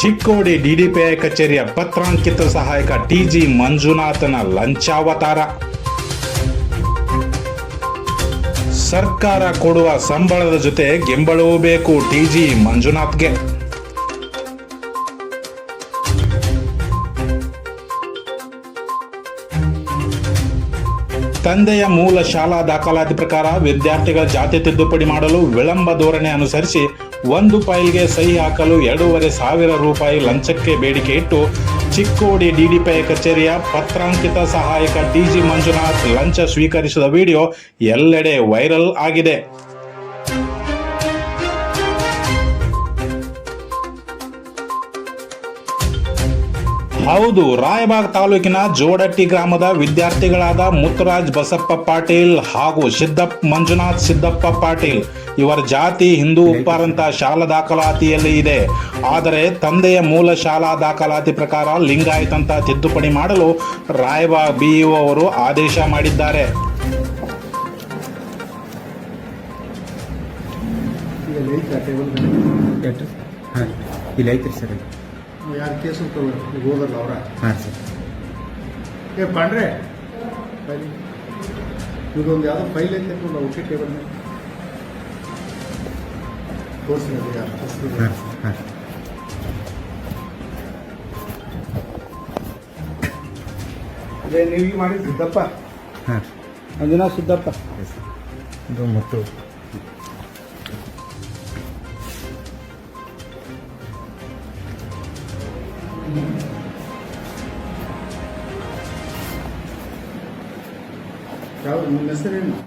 Chikkodi DDPI ಕಚೇರಿಯ ಪತ್ರಾಂಕಿತ ಸಹಾಯಕ TG ಮಂಜುನಾಥನ ಲಂಚಾವತಾರ. ಸರ್ಕಾರ ಕೊಡುವ ಸಂಬಳದ ಜೊತೆ ಗೆಂಬಳವೂ ಬೇಕು ಟಿಜಿ ಮಂಜುನಾಥ್ಗೆ. ತಂದೆಯ ಮೂಲ ಶಾಲಾ ದಾಖಲಾತಿ ಪ್ರಕಾರ ವಿದ್ಯಾರ್ಥಿಗಳ ಜಾತಿ ತಿದ್ದುಪಡಿ ಮಾಡಲು ವಿಳಂಬ ಧೋರಣೆ ಅನುಸರಿಸಿ ಒಂದು ಫೈಲ್ಗೆ ಸಹಿ ಹಾಕಲು ಎರಡೂವರೆ ಸಾವಿರ ರೂಪಾಯಿ ಲಂಚಕ್ಕೆ ಬೇಡಿಕೆ ಇಟ್ಟು ಚಿಕ್ಕೋಡಿ ಡಿಡಿಪಿಐ ಕಚೇರಿಯ ಪತ್ರಾಂಕಿತ ಸಹಾಯಕ ಡಿಜಿ ಮಂಜುನಾಥ್ ಲಂಚ ಸ್ವೀಕರಿಸಿದ ವಿಡಿಯೋ ಎಲ್ಲೆಡೆ ವೈರಲ್ ಆಗಿದೆ. ಹೌದು ರಾಯಬಾಗ್ ತಾಲೂಕಿನ ಜೋಡಟ್ಟಿ ಗ್ರಾಮದ ವಿದ್ಯಾರ್ಥಿಗಳಾದ ಮುತ್ತುರಾಜ್ ಬಸಪ್ಪ ಪಾಟೀಲ್ ಹಾಗೂ ಸಿದ್ದಪ್ಪ ಮಂಜುನಾಥ್ ಸಿದ್ದಪ್ಪ ಪಾಟೀಲ್. ಇವರ ಜಾತಿ ಹಿಂದೂ ಉಪ್ಪಾರಂತ ಶಾಲಾ ದಾಖಲಾತಿಯಲ್ಲಿ ಇದೆ. ಆದರೆ ತಂದೆಯ ಮೂಲ ಶಾಲಾ ದಾಖಲಾತಿ ಪ್ರಕಾರ ಲಿಂಗಾಯತಂತ ಅಂತ ತಿದ್ದುಪಡಿ ಮಾಡಲು ರಾಯಬಾಗ್ ಬಿಇಒ ಅವರು ಆದೇಶ ಮಾಡಿದ್ದಾರೆ. ಇಲ್ಲ ಐತೆ ಟೇಬಲ್ ಎಷ್ಟ್ರಿ ಹಾಂ ಇಲ್ಲಿ ಐತ್ರಿ ಸರ್. ಯಾರು ಕೇಸ್ ತಗೋರಿ ಈಗ ಅವರ? ಹಾಂ ಸರ್. ಏ ಪಾಂಡ್ರೆ ಫೈಲ್ ಇದೊಂದು ಯಾವುದೋ ಫೈಲ್ ಐತೆ ನೋಡ ಓಕೆ ಟೇಬಲ್ ಮೇಲೆ ತೋರಿಸಿ ಅದು ಯಾರು. ಹಾಂ ಹಾಂ ಅದೇ ನೀವು ಈಗ ಮಾಡಿದ್ದು ಸಿದ್ದಪ್ಪ? ಹಾಂ. ಅಂಜನಾ ಸಿದ್ದಪ್ಪ? ಇದು ಮತ್ತು.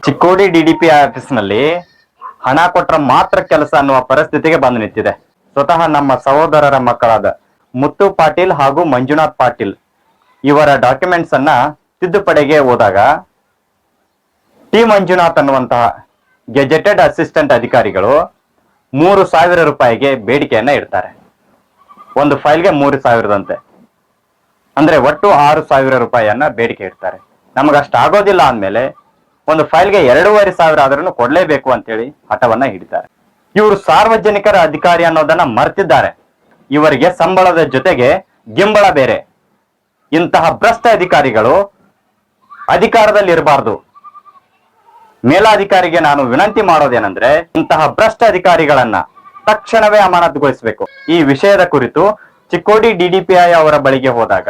ಚಿಕ್ಕೋಡಿ ಡಿಡಿಪಿ ಆಫೀಸ್ನಲ್ಲಿ ಹಣ ಕೊಟ್ರ ಮಾತ್ರ ಕೆಲಸ ಅನ್ನುವ ಪರಿಸ್ಥಿತಿಗೆ ಬಂದು ನಿಂತಿದೆ. ಸ್ವತಃ ನಮ್ಮ ಸಹೋದರರ ಮಕ್ಕಳಾದ ಮುತ್ತು ಪಾಟೀಲ್ ಹಾಗೂ ಮಂಜುನಾಥ್ ಪಾಟೀಲ್ ಇವರ ಡಾಕ್ಯುಮೆಂಟ್ಸ್ ಅನ್ನ ತಿದ್ದುಪಡಿಗೆ ಹೋದಾಗ ಟಿ ಮಂಜುನಾಥ್ ಅನ್ನುವಂತಹ ಗೆಜೆಟೆಡ್ ಅಸಿಸ್ಟೆಂಟ್ ಅಧಿಕಾರಿಗಳು ಮೂರು ಸಾವಿರ ರೂಪಾಯಿಗೆ ಬೇಡಿಕೆಯನ್ನ ಇಡ್ತಾರೆ. ಒಂದು ಫೈಲ್ಗೆ ಮೂರು ಸಾವಿರದಂತೆ. ಅಂದ್ರೆ ಒಟ್ಟು ಆರು ಸಾವಿರ ರೂಪಾಯಿಯನ್ನ ಬೇಡಿಕೆ ಇಡ್ತಾರೆ. ನಮಗಷ್ಟು ಆಗೋದಿಲ್ಲ ಅಂದಮೇಲೆ ಒಂದು ಫೈಲ್ಗೆ ಎರಡೂವರೆ ಸಾವಿರ ಆದ್ರೂ ಕೊಡಲೇಬೇಕು ಅಂತೇಳಿ ಹಠವನ್ನ ಹಿಡಿತಾರೆ. ಇವರು ಸಾರ್ವಜನಿಕರ ಅಧಿಕಾರಿ ಅನ್ನೋದನ್ನ ಮರ್ತಿದ್ದಾರೆ. ಇವರಿಗೆ ಸಂಬಳದ ಜೊತೆಗೆ ಗಿಂಬಳ ಬೇರೆ. ಇಂತಹ ಭ್ರಷ್ಟ ಅಧಿಕಾರಿಗಳು ಅಧಿಕಾರದಲ್ಲಿ ಇರಬಾರ್ದು ಮೇಲಾಧಿಕಾರಿಗೆ ನಾನು ವಿನಂತಿ ಮಾಡೋದೇನೆಂದ್ರೆ ಇಂತಹ ಭ್ರಷ್ಟ ಅಧಿಕಾರಿಗಳನ್ನ ತಕ್ಷಣವೇ ಅಮಾನತುಗೊಳಿಸಬೇಕು. ಈ ವಿಷಯದ ಕುರಿತು ಚಿಕ್ಕೋಡಿ ಡಿಡಿಪಿಐ ಅವರ ಬಳಿಗೆ ಹೋದಾಗ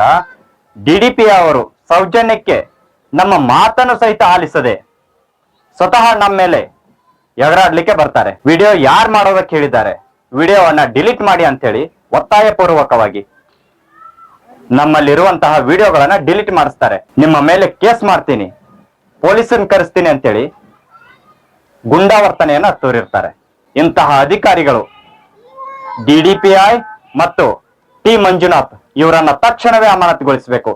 ಡಿಡಿಪಿಐ ಅವರು ಸೌಜನ್ಯಕ್ಕೆ ನಮ್ಮ ಮಾತನ್ನು ಸಹಿತ ಆಲಿಸದೆ ಸ್ವತಃ ನಮ್ಮ ಮೇಲೆ ಎಗರಾಡ್ಲಿಕ್ಕೆ ಬರ್ತಾರೆ. ವಿಡಿಯೋ ಯಾರು ಮಾಡೋದಕ್ಕೆ ಹೇಳಿದ್ದಾರೆ? ವಿಡಿಯೋವನ್ನ ಡಿಲೀಟ್ ಮಾಡಿ ಅಂತೇಳಿ ಒತ್ತಾಯ ಪೂರ್ವಕವಾಗಿ ನಮ್ಮಲ್ಲಿರುವಂತಹ ವಿಡಿಯೋಗಳನ್ನ ಡಿಲೀಟ್ ಮಾಡಿಸ್ತಾರೆ. ನಿಮ್ಮ ಮೇಲೆ ಕೇಸ್ ಮಾಡ್ತೀನಿ. ಪೊಲೀಸನ್ ಕರೆಸ್ತೀನಿ ಅಂತೇಳಿ ಗುಂಡಾವರ್ತನೆಯನ್ನು ತೋರಿರ್ತಾರೆ. ಇಂತಹ ಅಧಿಕಾರಿಗಳು ಡಿಡಿಪಿಐ ಮತ್ತು ಟಿ ಮಂಜುನಾಥ್ ಇವರನ್ನ ತಕ್ಷಣವೇ ಅಮಾನತುಗೊಳಿಸಬೇಕು.